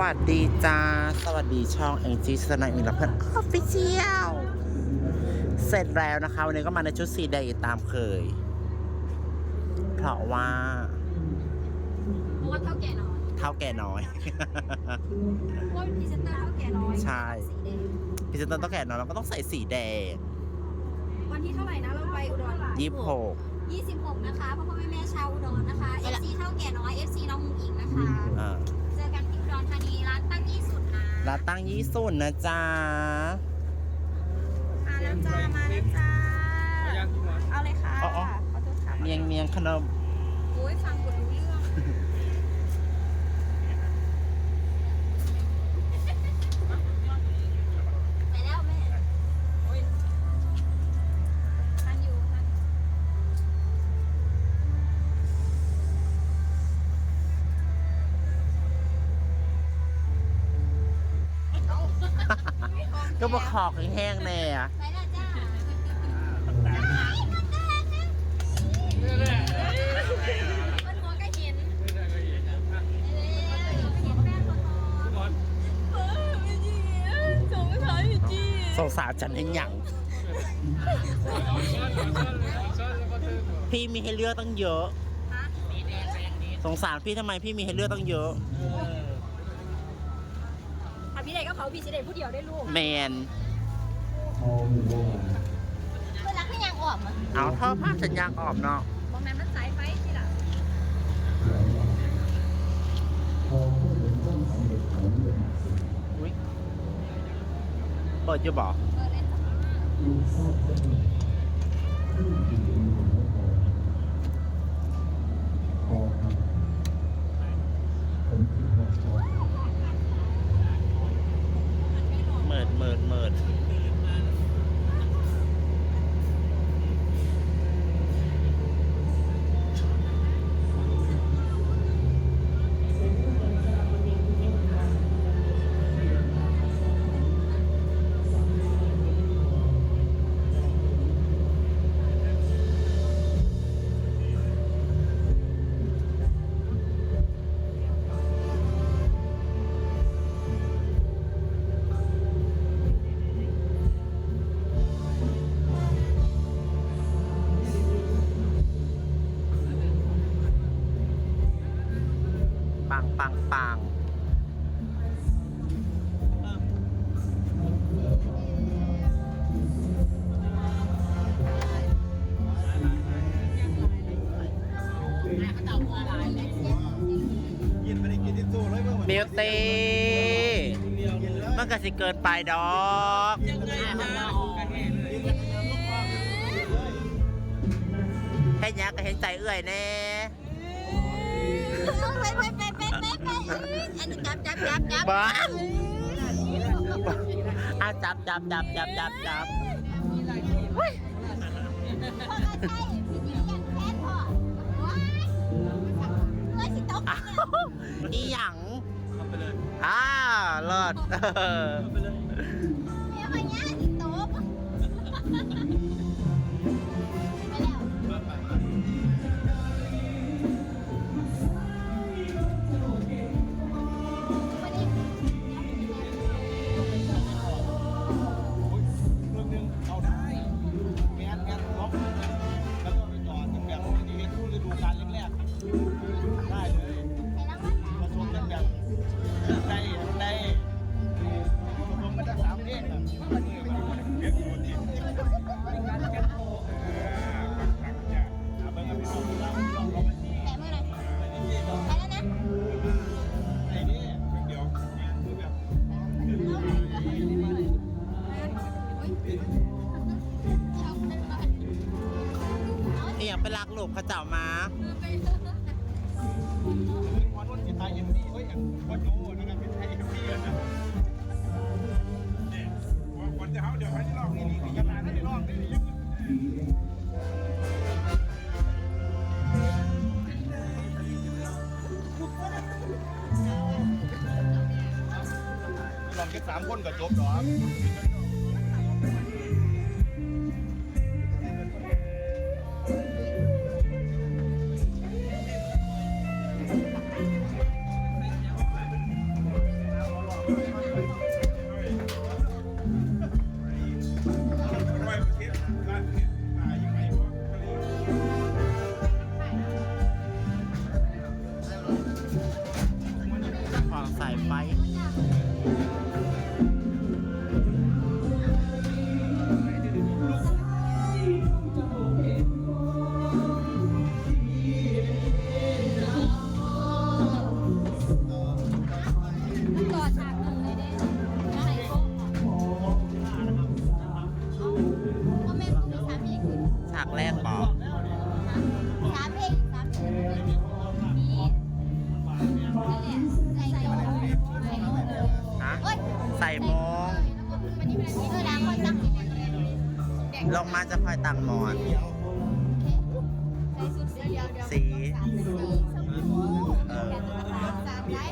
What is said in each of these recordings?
สวัสดีจ้า สวัสดีช่องแองจี้สนายมิลเพื่อนออฟฟิเชียลเสร็จแล้วนะคะ วันนี้ก็มาในชุดสีแดงตามเคย เพราะว่าเพราะว่าเท่าแก่น้อยเท่าแก่น้อยเพราะว่าพรีเซนเตอร์เท่าแก่น้อยใช่สีแดงพิเศษต้องแก่น้อยเราก็ต้องใส่สีแดง วันที่เท่าไหร่นะเราไปอุดรยี่หก26นะคะพ่อพ่อแม่แม่ชาวอุดรนะคะ FC เท่าแก่น้อย FC น้องมุงอิงนะคะ ดรธานีร้านตั้งยี่สุดนะร้านตั้งยี่สุนนะจ๊ะมาแล้วจ้ามาแล้วจ้าเอาเลยค่ะอ๋ออ๋อขอโทษค่ะเมียงเมียงขนมโอ้ยฟังกดรู้เรื่อง ก็มาขอกแห้งๆแน่อะไปแล้วจ้ามันแดงนะมันหัวก็เห็นเออเห็นแม่ตัวโตเออไม่จริงอะสงสารพี่จีสงสารฉันให้หยังพี่มีให้เลือกตั้งเยอะฮะสงสารพี่ทำไมพี่มีให้เลือกตั้งเยอะถ้า พี่ใดก็เขาพี่สิใดผู้เดียวได้ลูกแมนเวลาพี่ยังออกมาเอาเท่าภาพสัญญาณออกเนาะบอมแมนมันสายไฟที่หลังอุ๊ยเปิดจะบอก เออเล่นจ้ะเมิ ปังปังปังมิวตีมันก็สิเกินไปดอกแค่ยักก็เห็นใจเอื่อยแน่ บจับจับจับบ้าอาจับจับจับจับจับจับพ่อก็ใช่พี่จียังแค้นพ่อว้ายเลยสิตกอ้าวอีหยังอ่าเลิศเออเดี๋ยวมาเนี้ยสิตกไปแล้ว ไปลักหลูกเขาเจ้ามาพอนุ่นจิตไทยเอ็มดีเฮ้ยอย่างพ่อโจนะครับเป็นไทยเอ็มดีนะเนี่ยวันจะเขาเดี๋ยวเขาจะลอกนี่นี่ยังมาไม่ลอกนี่ยังลองแค่สามคนก็จบหรอ ลงมาจะคอยตังหมอนใส่สุดสีเดียวเดียวสีสีชมพูเออสามได้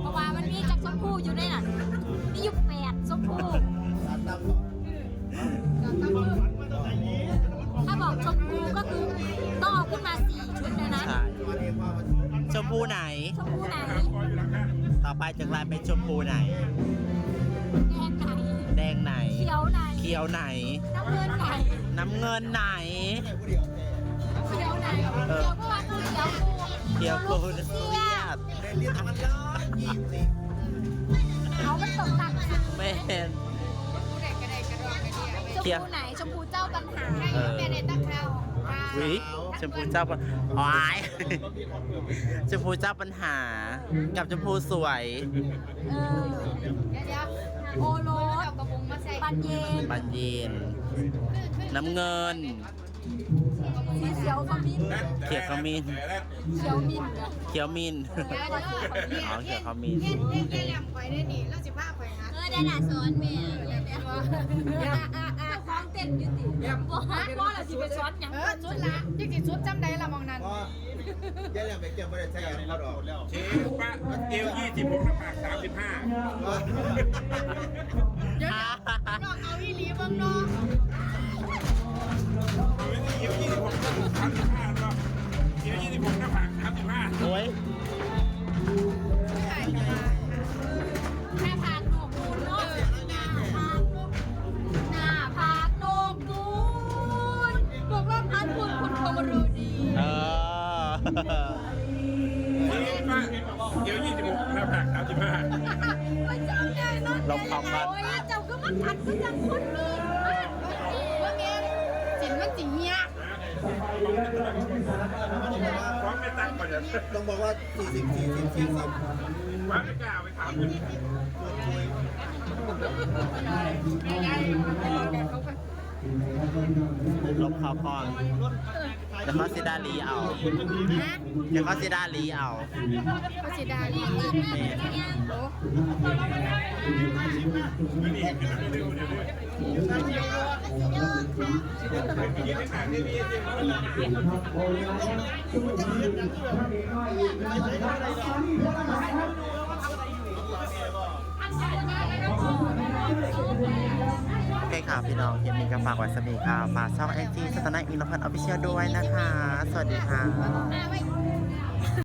เพราะว่ามันมีจักชมพูอยู่ในนั้นมีอยู่แปดชมพูถ้าบอกชมพูก็คือต้องเอาขึ้นมาสี่ชุดเลยนะ ใช่ชมพูไหน ชมพูไหน ต่อไปจะกลายเป็นชมพูไหน แดงไหนแดงไหน เขียวไหนเขียวไหน น้ำเงินไหนน้ำเงินไหน เขียวไหนเขียวก็ว่าคือเขียวกูเขียวกูเสียดเขามันตกต่ำค่ะไม่เห็นชมพูไหนชมพูเจ้าปัญหาเออเป็นในตะเคราวิชมพูเจ้าปัญอ๋อยชมพูเจ้าปัญหา กับชมพูสวย เออ โอโรสปันเย็นปันเย็น น้ำเงิน สีเขียวขมิ้นเขียวขมิ้น เขียวมิ้นเขียวมินอ๋อเขียวขมิ้นเออได้หนาสอนแม่เดี๋ยวฟ้องเต้ นอยู่ติบอกว่าเราสิไปสอนอย่างเออชุดละจิกจิชุดจำได้ละมองนั้นก็ยันยังไปเกี่ยวไม่ได้ใช้กันเขาดอกแล้วเชฟป้าเอวยี่สิบหกหน้าผากสามสิบห้า เดี๋ยวน้องเอาอีหลีเบิ่งน้อง เชฟป้าเอวยี่สิบหกหน้าผากสามสิบห้าไม่จำได้นะลองคำกันโอ้ยเจ้าก็มาทันก็จังคนนี้ว่าแม่จินมันจิเฮียพร้อมไม่ตั้งก่อนจะต้องบอกว่า40 40 40ฟ้าไม่กล้าไปถามเลย ลบเขาก่อนเดี๋ยวเขาซิดาลีเอาเดี๋ยวเขาซิดาลีเอาก็สิได้ดีแม่ไม่นี่ขึ้นมาเร็ว โอเคค่ะพี่น้องเกมนี้ก็ฝากไว้สมีค่ะฝากช่องไอจีสตาร์นอินทพันธ์ออฟฟิเชียลด้วยนะคะ สวัสดีค่ะ